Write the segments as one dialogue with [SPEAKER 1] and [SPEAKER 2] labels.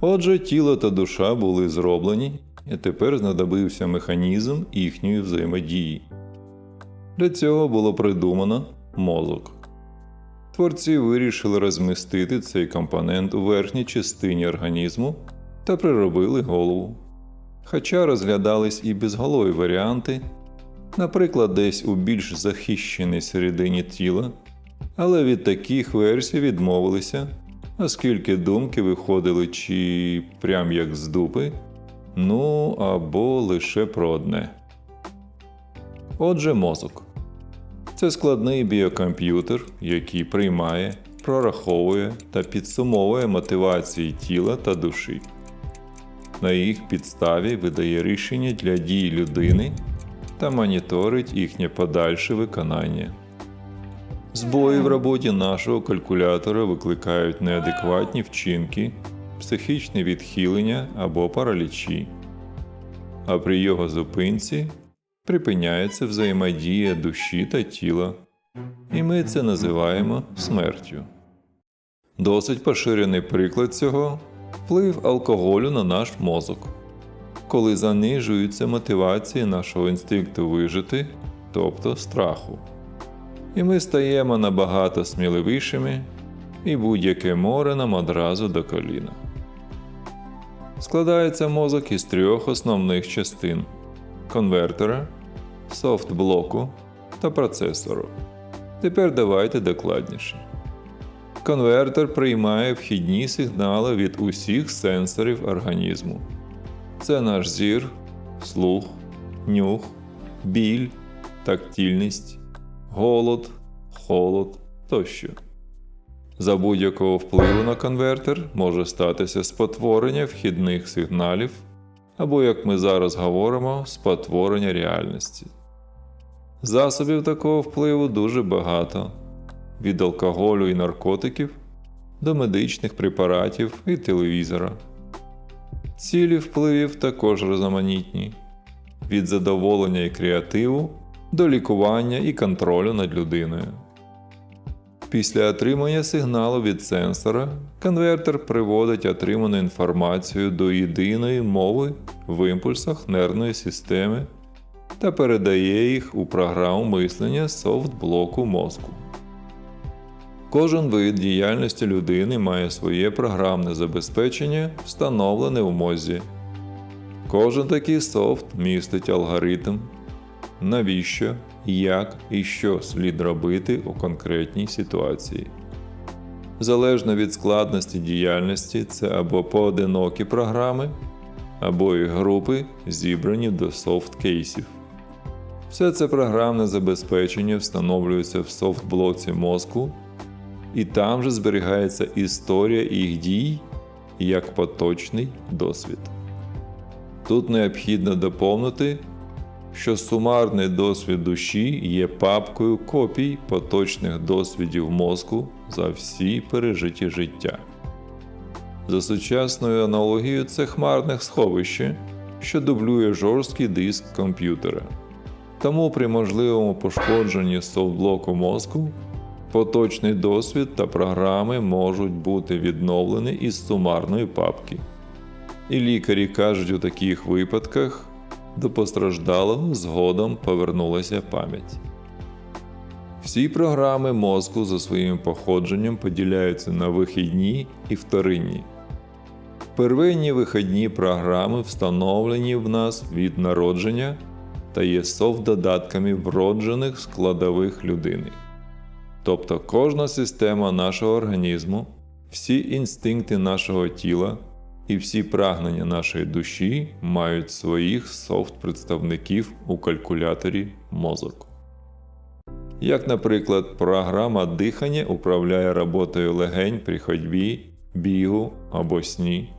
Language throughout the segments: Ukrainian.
[SPEAKER 1] Отже, тіло та душа були зроблені, і тепер знадобився механізм їхньої взаємодії. Для цього було придумано мозок. Творці вирішили розмістити цей компонент у верхній частині організму та приробили голову. Хоча розглядались і безголові варіанти, наприклад, десь у більш захищеній середині тіла, але від таких версій відмовилися, оскільки думки виходили чи прям як з дупи, ну або лише про одне. Отже, мозок. Це складний біокомп'ютер, який приймає, прораховує та підсумовує мотивації тіла та душі. На їх підставі видає рішення для дій людини та моніторить їхнє подальше виконання. Збої в роботі нашого калькулятора викликають неадекватні вчинки, психічне відхилення або паралічі, а при його зупинці припиняється взаємодія душі та тіла, і ми це називаємо смертю. Досить поширений приклад цього вплив алкоголю на наш мозок. Коли занижуються мотивації нашого інстинкту вижити, тобто страху. І ми стаємо набагато сміливішими, і будь-яке море нам одразу до коліна. Складається мозок із трьох основних частин конвертера, софт-блоку та процесору. Тепер давайте докладніше. Конвертер приймає вхідні сигнали від усіх сенсорів організму. Це наш зір, слух, нюх, біль, тактильність, голод, холод тощо. За будь-якого впливу на конвертер може статися спотворення вхідних сигналів, або, як ми зараз говоримо, спотворення реальності. Засобів такого впливу дуже багато від алкоголю і наркотиків до медичних препаратів і телевізора. Цілі впливів також різноманітні від задоволення і креативу до лікування і контролю над людиною. Після отримання сигналу від сенсора конвертер приводить отриману інформацію до єдиної мови в імпульсах нервної системи та передає їх у програму мислення софт-блоку мозку. Кожен вид діяльності людини має своє програмне забезпечення, встановлене в мозі. Кожен такий софт містить алгоритм, навіщо, як і що слід робити у конкретній ситуації. Залежно від складності діяльності, це або поодинокі програми, або і групи, зібрані до софт-кейсів. Все це програмне забезпечення встановлюється в софт-блоці мозку, і там же зберігається історія їх дій як поточний досвід. Тут необхідно доповнити, що сумарний досвід душі є папкою копій поточних досвідів мозку за всі пережиті життя. За сучасною аналогією це хмарне сховище, що дублює жорсткий диск комп'ютера. Тому при можливому пошкодженні софтблоку мозку поточний досвід та програми можуть бути відновлені із сумарної папки. І лікарі кажуть у таких випадках до постраждалого згодом повернулася пам'ять. Всі програми мозку за своїм походженням поділяються на вихідні і вторинні. Первинні вихідні програми встановлені в нас від народження та є софт-додатками вроджених складових людини. Тобто кожна система нашого організму, всі інстинкти нашого тіла і всі прагнення нашої душі мають своїх софт-представників у калькуляторі мозок. Як, наприклад, програма дихання управляє роботою легень при ходьбі, бігу або сні.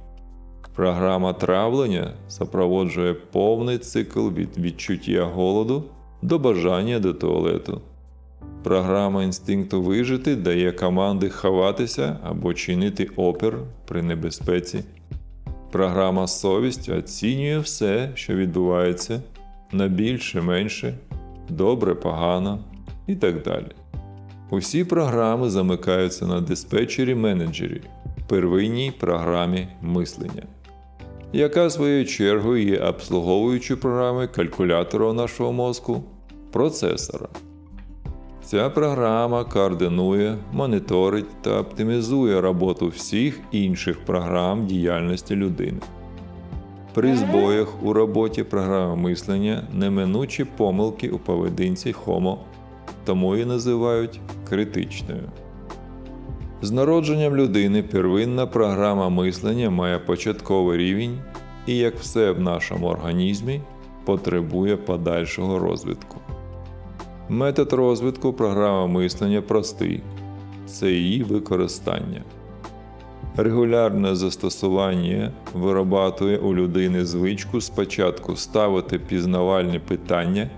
[SPEAKER 1] Програма травлення супроводжує повний цикл від відчуття голоду до бажання до туалету. Програма інстинкту вижити дає команди ховатися або чинити опір при небезпеці. Програма совість оцінює все, що відбувається на більше, менше, добре, погано і так далі. Усі програми замикаються на диспетчері менеджері, первинній програмі мислення, яка своєю чергою є обслуговуючою програмою калькулятора нашого мозку процесора. Ця програма координує, моніторить та оптимізує роботу всіх інших програм діяльності людини. При збоях у роботі програми мислення неминучі помилки у поведінці Homo, тому і називають критичною. З народженням людини первинна програма мислення має початковий рівень і, як все в нашому організмі, потребує подальшого розвитку. Метод розвитку програми мислення простий це її використання. Регулярне застосування вирабатує у людини звичку спочатку ставити пізнавальні питання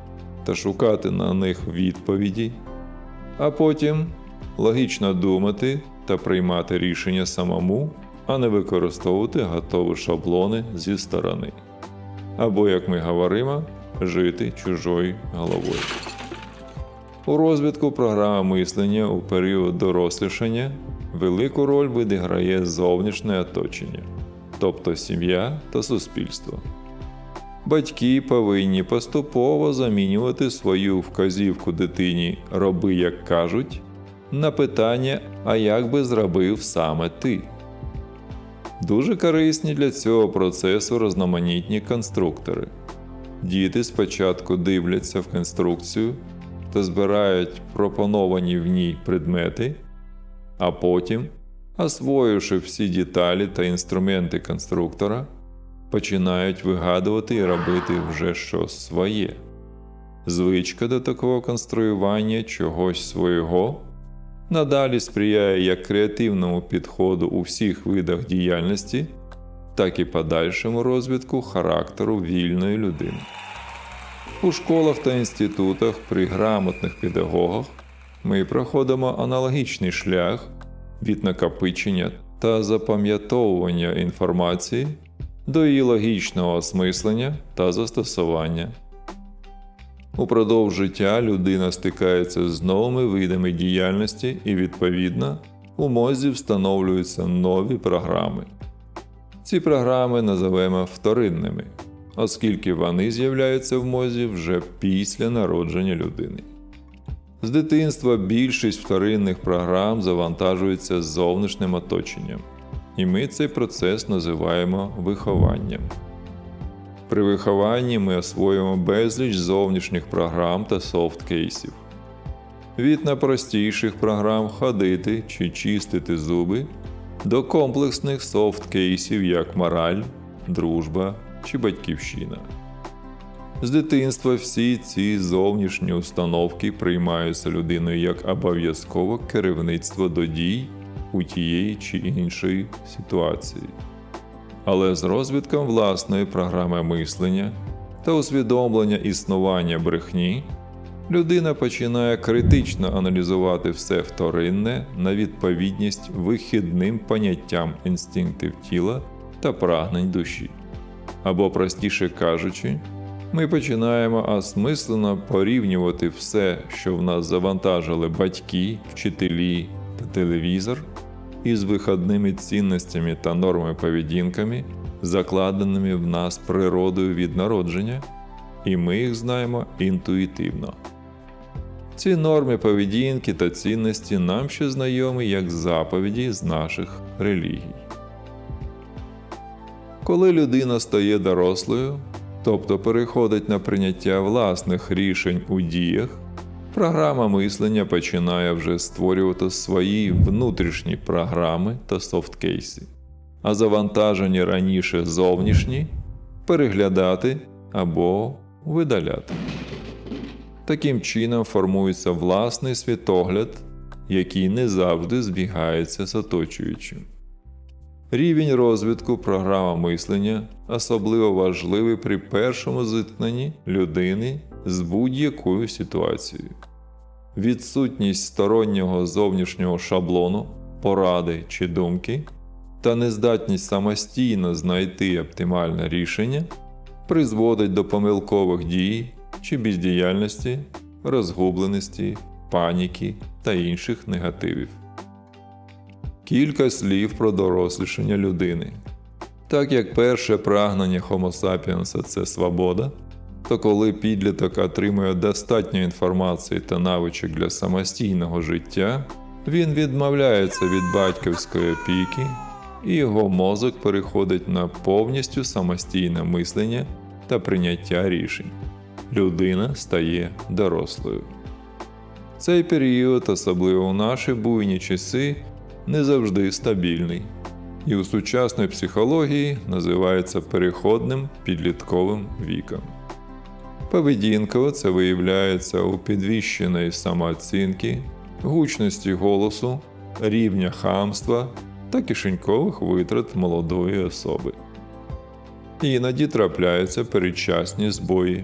[SPEAKER 1] та шукати на них відповіді, а потім логічно думати та приймати рішення самому, а не використовувати готові шаблони зі сторони. Або, як ми говоримо, жити чужою головою. У розвитку програми мислення у період дорослішання велику роль відіграє зовнішнє оточення, тобто сім'я та суспільство. Батьки повинні поступово замінювати свою вказівку дитині роби, як кажуть, на питання, а як би зробив саме ти. Дуже корисні для цього процесу різноманітні конструктори. Діти спочатку дивляться в конструкцію та збирають пропоновані в ній предмети, а потім, освоївши всі деталі та інструменти конструктора, починають вигадувати і робити вже щось своє. Звичка до такого конструювання чогось свого надалі сприяє як креативному підходу у всіх видах діяльності, так і подальшому розвитку характеру вільної людини. У школах та інститутах при грамотних педагогах ми проходимо аналогічний шлях від накопичення та запам'ятовування інформації до її логічного осмислення та застосування. Упродовж життя людина стикається з новими видами діяльності і, відповідно, у мозі встановлюються нові програми. Ці програми називаємо вторинними, оскільки вони з'являються в мозі вже після народження людини. З дитинства більшість вторинних програм завантажується зовнішнім оточенням, і ми цей процес називаємо вихованням. При вихованні ми освоюємо безліч зовнішніх програм та софт-кейсів. Від найпростіших програм ходити чи чистити зуби до комплексних софт-кейсів як мораль, дружба чи батьківщина. З дитинства всі ці зовнішні установки приймаються людиною як обов'язкове керівництво до дій у тієї чи іншої ситуації. Але з розвитком власної програми мислення та усвідомлення існування брехні, людина починає критично аналізувати все вторинне на відповідність вихідним поняттям інстинктів тіла та прагнень душі. Або, простіше кажучи, ми починаємо осмислено порівнювати все, що в нас завантажили батьки, вчителі та телевізор, із виходними цінностями та нормами поведінками, закладеними в нас природою від народження, і ми їх знаємо інтуїтивно. Ці норми поведінки та цінності нам ще знайомі як заповіді з наших релігій. Коли людина стає дорослою, тобто переходить на прийняття власних рішень у діях, програма мислення починає вже створювати свої внутрішні програми та софткейси, а завантажені раніше зовнішні переглядати або видаляти. Таким чином формується власний світогляд, який не завжди збігається з оточуючим. Рівень розвитку програма мислення особливо важливий при першому зіткненні людини з будь-якою ситуацією. Відсутність стороннього зовнішнього шаблону, поради чи думки та нездатність самостійно знайти оптимальне рішення призводить до помилкових дій чи бездіяльності, розгубленості, паніки та інших негативів. Кілька слів про дорослішання людини. Так як перше прагнення Homo sapiens – це свобода, то коли підліток отримує достатньо інформації та навичок для самостійного життя, він відмовляється від батьківської опіки, і його мозок переходить на повністю самостійне мислення та прийняття рішень. Людина стає дорослою. Цей період, особливо у наші буйні часи, не завжди стабільний і у сучасної психології називається переходним підлітковим віком. Поведінково це виявляється у підвищеної самооцінки, гучності голосу, рівня хамства та кишенькових витрат молодої особи. Іноді трапляються передчасні збої,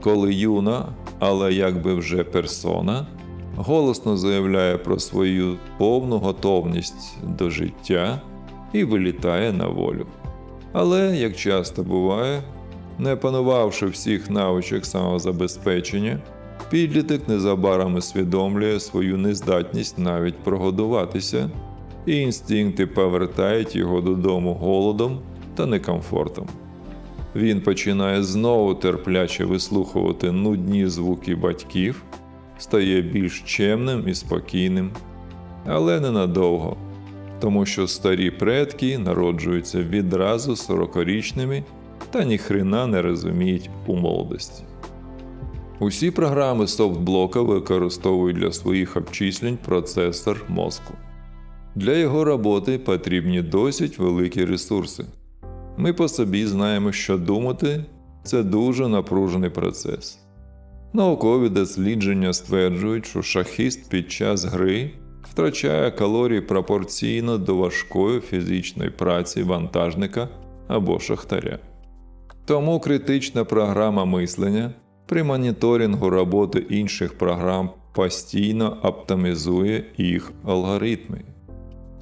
[SPEAKER 1] коли юна, але якби вже персона, голосно заявляє про свою повну готовність до життя і вилітає на волю. Але, як часто буває, не опанувавши всіх навичок самозабезпечення, підліток незабаром усвідомлює свою нездатність навіть прогодуватися, і інстинкти повертають його додому голодом та некомфортом. Він починає знову терпляче вислухувати нудні звуки батьків, стає більш чемним і спокійним, але ненадовго, тому що старі предки народжуються відразу 40-річними та ніхрена не розуміють у молодості. Усі програми софтблока використовують для своїх обчислень процесор мозку. Для його роботи потрібні досить великі ресурси. Ми по собі знаємо, що думати це дуже напружений процес. Наукові дослідження стверджують, що шахіст під час гри втрачає калорії пропорційно до важкої фізичної праці вантажника або шахтаря. Тому критична програма мислення при моніторингу роботи інших програм постійно оптимізує їх алгоритми.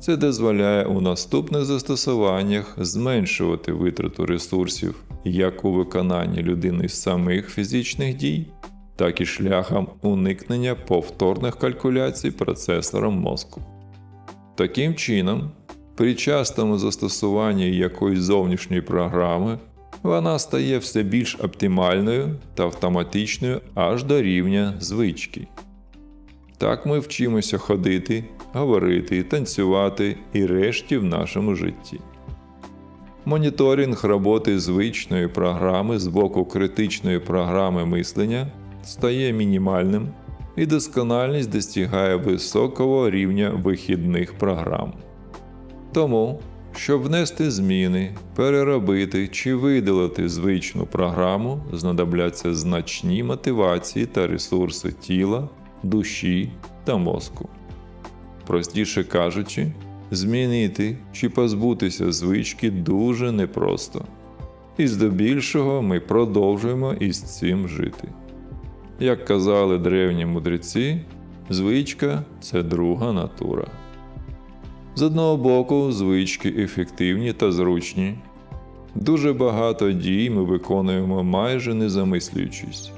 [SPEAKER 1] Це дозволяє у наступних застосуваннях зменшувати витрату ресурсів як у виконанні людини самих фізичних дій, так і шляхом уникнення повторних калькуляцій процесором мозку. Таким чином, при частому застосуванні якоїсь зовнішньої програми вона стає все більш оптимальною та автоматичною аж до рівня звички. Так ми вчимося ходити, говорити, танцювати і решті в нашому житті. Моніторинг роботи звичної програми з боку критичної програми мислення стає мінімальним і доскональність достигає високого рівня вихідних програм. Тому, щоб внести зміни, переробити чи видалити звичну програму, знадобляться значні мотивації та ресурси тіла, душі та мозку. Простіше кажучи, змінити чи позбутися звички дуже непросто. І здебільшого ми продовжуємо із цим жити. Як казали древні мудреці, звичка це друга натура. З одного боку, звички ефективні та зручні. Дуже багато дій ми виконуємо майже не замислюючись.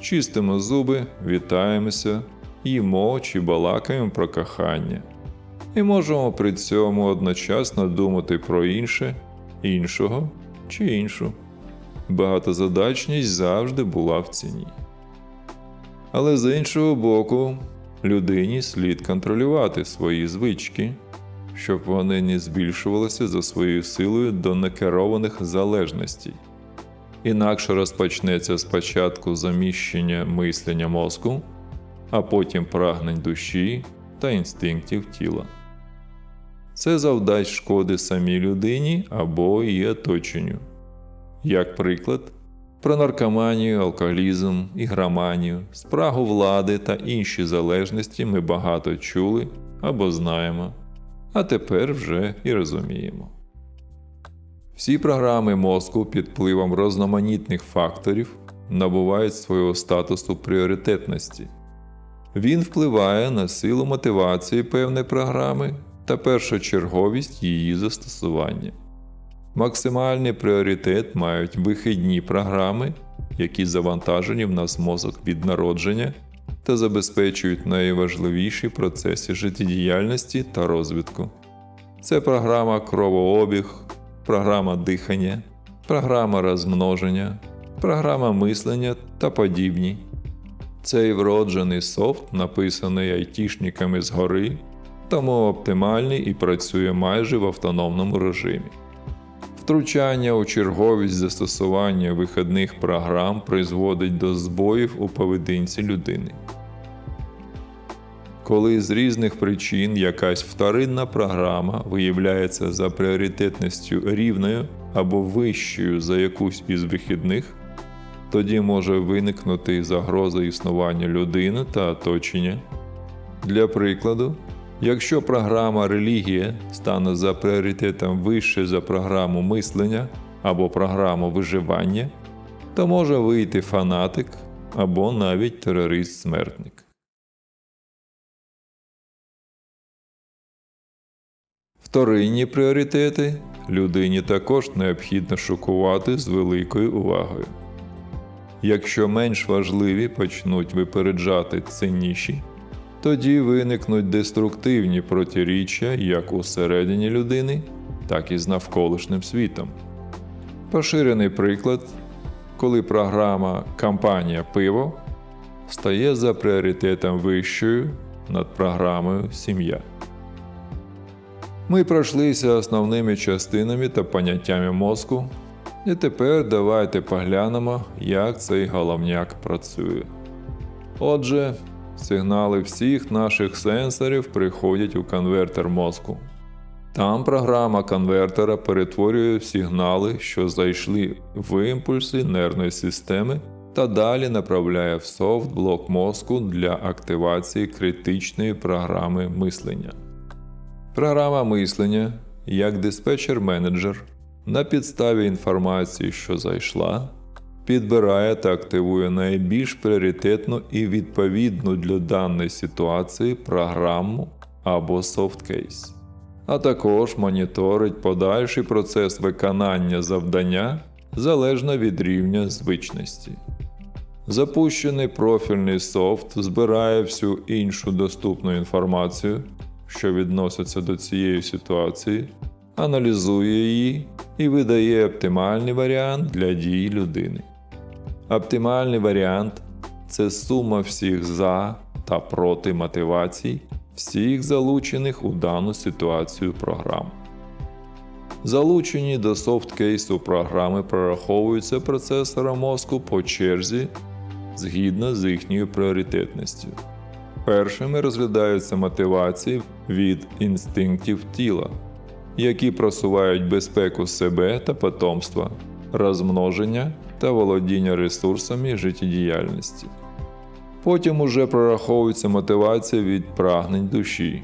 [SPEAKER 1] Чистимо зуби, вітаємося, їмо чи балакаємо про кохання. І можемо при цьому одночасно думати про інше, іншого чи іншу. Багатозадачність завжди була в ціні. Але з іншого боку, людині слід контролювати свої звички, щоб вони не збільшувалися за своєю силою до некерованих залежностей. Інакше розпочнеться спочатку заміщення мислення мозку, а потім прагнень душі та інстинктів тіла. Це завдасть шкоди самій людині або її оточенню. Як приклад, про наркоманію, алкоголізм, ігроманію, спрагу влади та інші залежності ми багато чули або знаємо, а тепер вже і розуміємо. Всі програми мозку під впливом різноманітних факторів набувають свого статусу пріоритетності. Він впливає на силу мотивації певної програми та першочерговість її застосування. Максимальний пріоритет мають вихідні програми, які завантажені в нас мозок від народження та забезпечують найважливіші процеси життєдіяльності та розвитку. Це програма кровообіг, програма дихання, програма розмноження, програма мислення та подібні. Цей вроджений софт написаний айтішниками згори, тому оптимальний і працює майже в автономному режимі. Втручання у черговість застосування вихідних програм призводить до збоїв у поведінці людини. Коли з різних причин якась вторинна програма виявляється за пріоритетністю рівною або вищою за якусь із вихідних, тоді може виникнути загроза існування людини та оточення. Для прикладу, якщо програма релігія стане за пріоритетом вище за програму мислення або програму виживання, то може вийти фанатик або навіть терорист-смертник. Вторинні пріоритети людині також необхідно шокувати з великою увагою. Якщо менш важливі почнуть випереджати цінніші, тоді виникнуть деструктивні протиріччя як усередині людини, так і з навколишнім світом. Поширений приклад, коли програма Кампанія пиво стає за пріоритетом вищою над програмою Сім'я. Ми пройшлися основними частинами та поняттями мозку, і тепер давайте поглянемо, як цей головняк працює. Отже, сигнали всіх наших сенсорів приходять у конвертер мозку. Там програма конвертера перетворює сигнали, що зайшли в імпульси нервної системи, та далі направляє в софт-блок мозку для активації критичної програми мислення. Програма мислення як диспетчер-менеджер на підставі інформації, що зайшла, підбирає та активує найбільш пріоритетну і відповідну для даної ситуації програму або софткейс, а також моніторить подальший процес виконання завдання залежно від рівня звичності. Запущений профільний софт збирає всю іншу доступну інформацію, що відноситься до цієї ситуації, аналізує її і видає оптимальний варіант для дій людини. Оптимальний варіант це сума всіх за та проти мотивацій всіх залучених у дану ситуацію програм. Залучені до софткейсу програми прораховуються процесором мозку по черзі згідно з їхньою пріоритетністю. Першими розглядаються мотивації від інстинктів тіла, які просувають безпеку себе та потомства, розмноження та володіння ресурсами життєдіяльності. Потім уже прораховується мотивація від прагнень душі,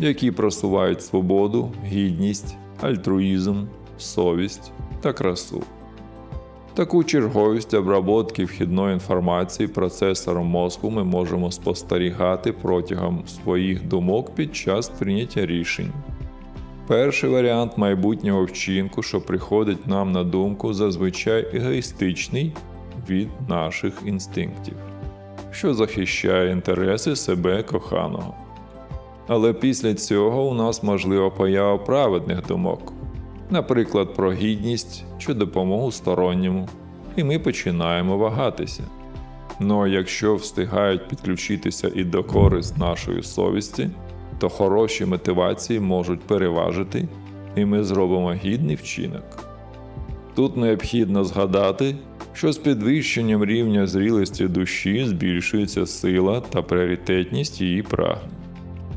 [SPEAKER 1] які просувають свободу, гідність, альтруїзм, совість та красу. Таку черговість обработки вхідної інформації процесором мозку ми можемо спостерігати протягом своїх думок під час прийняття рішень. Перший варіант майбутнього вчинку, що приходить нам на думку, зазвичай егоїстичний від наших інстинктів, що захищає інтереси себе коханого. Але після цього у нас можлива поява праведних думок, наприклад, про гідність чи допомогу сторонньому, і ми починаємо вагатися. Ну а якщо встигають підключитися і до користь нашої совісті, то хороші мотивації можуть переважити, і ми зробимо гідний вчинок. Тут необхідно згадати, що з підвищенням рівня зрілості душі збільшується сила та пріоритетність її прагнень.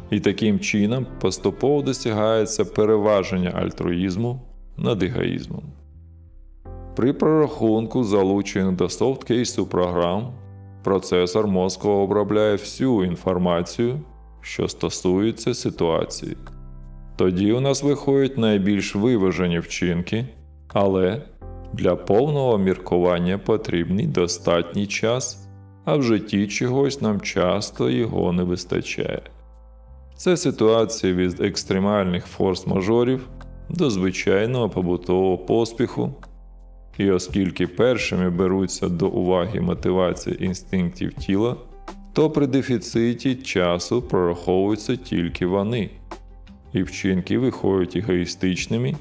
[SPEAKER 1] І таким чином поступово досягається переваження альтруїзму над егоїзмом. При прорахунку залучених до софткейсу програм процесор мозку обробляє всю інформацію, що стосується ситуації. Тоді у нас виходять найбільш виважені вчинки, але для повного міркування потрібний достатній час, а в житті чогось нам часто його не вистачає. Це ситуація від екстремальних форс-мажорів до звичайного побутового поспіху. І оскільки першими беруться до уваги мотивація інстинктів тіла, то при дефіциті часу прораховуються тільки вони. і вчинки виходять егоїстичними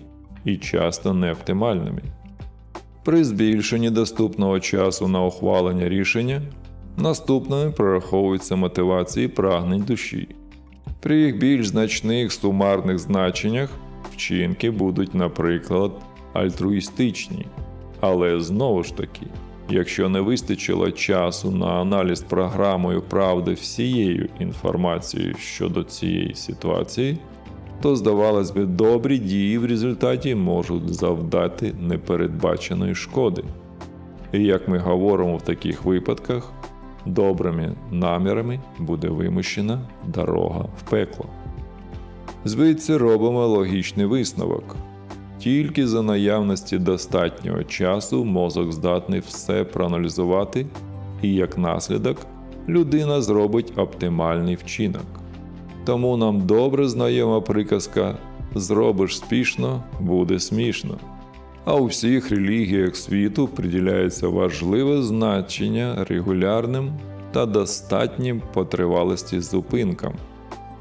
[SPEAKER 1] і часто неоптимальними. При збільшенні доступного часу на ухвалення рішення наступними прораховуються мотивації прагнень душі. При їх більш значних сумарних значеннях вчинки будуть, наприклад, альтруїстичні. Але знову ж таки, якщо не вистачило часу на аналіз програмою правди всією інформацією щодо цієї ситуації, то, здавалось би, добрі дії в результаті можуть завдати непередбаченої шкоди. І як ми говоримо в таких випадках, добрими намірами буде вимущена дорога в пекло. Звідси робимо логічний висновок. Тільки за наявності достатнього часу мозок здатний все проаналізувати, і як наслідок людина зробить оптимальний вчинок. Тому нам добре знайома приказка Зробиш спішно, буде смішно. А у всіх релігіях світу приділяється важливе значення регулярним та достатнім по тривалості зупинкам,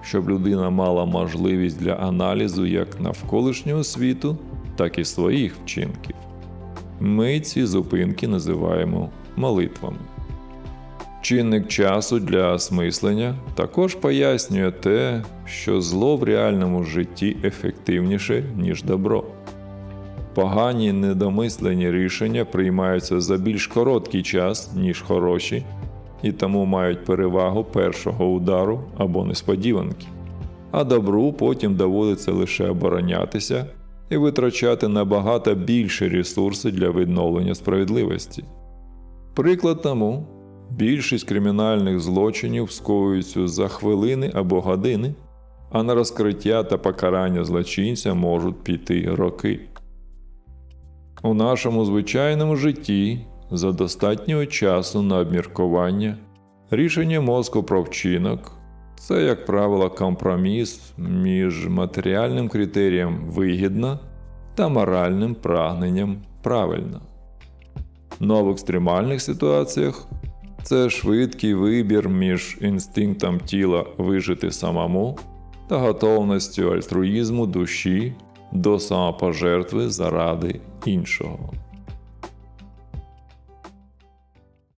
[SPEAKER 1] щоб людина мала можливість для аналізу як навколишнього світу, так і своїх вчинків. Ми ці зупинки називаємо молитвами. Чинник часу для осмислення також пояснює те, що зло в реальному житті ефективніше, ніж добро. Погані недомислені рішення приймаються за більш короткий час, ніж хороші, і тому мають перевагу першого удару або несподіванки. А добру потім доводиться лише оборонятися і витрачати набагато більше ресурси для відновлення справедливості. Приклад тому більшість кримінальних злочинів скоюються за хвилини або години, а на розкриття та покарання злочинця можуть піти роки. У нашому звичайному житті за достатнього часу на обміркування рішення мозку про вчинок це, як правило, компроміс між матеріальним критерієм вигідно та моральним прагненням правильно. Но в екстремальних ситуаціях це швидкий вибір між інстинктом тіла вижити самому та готовністю альтруїзму душі до самопожертви заради іншого.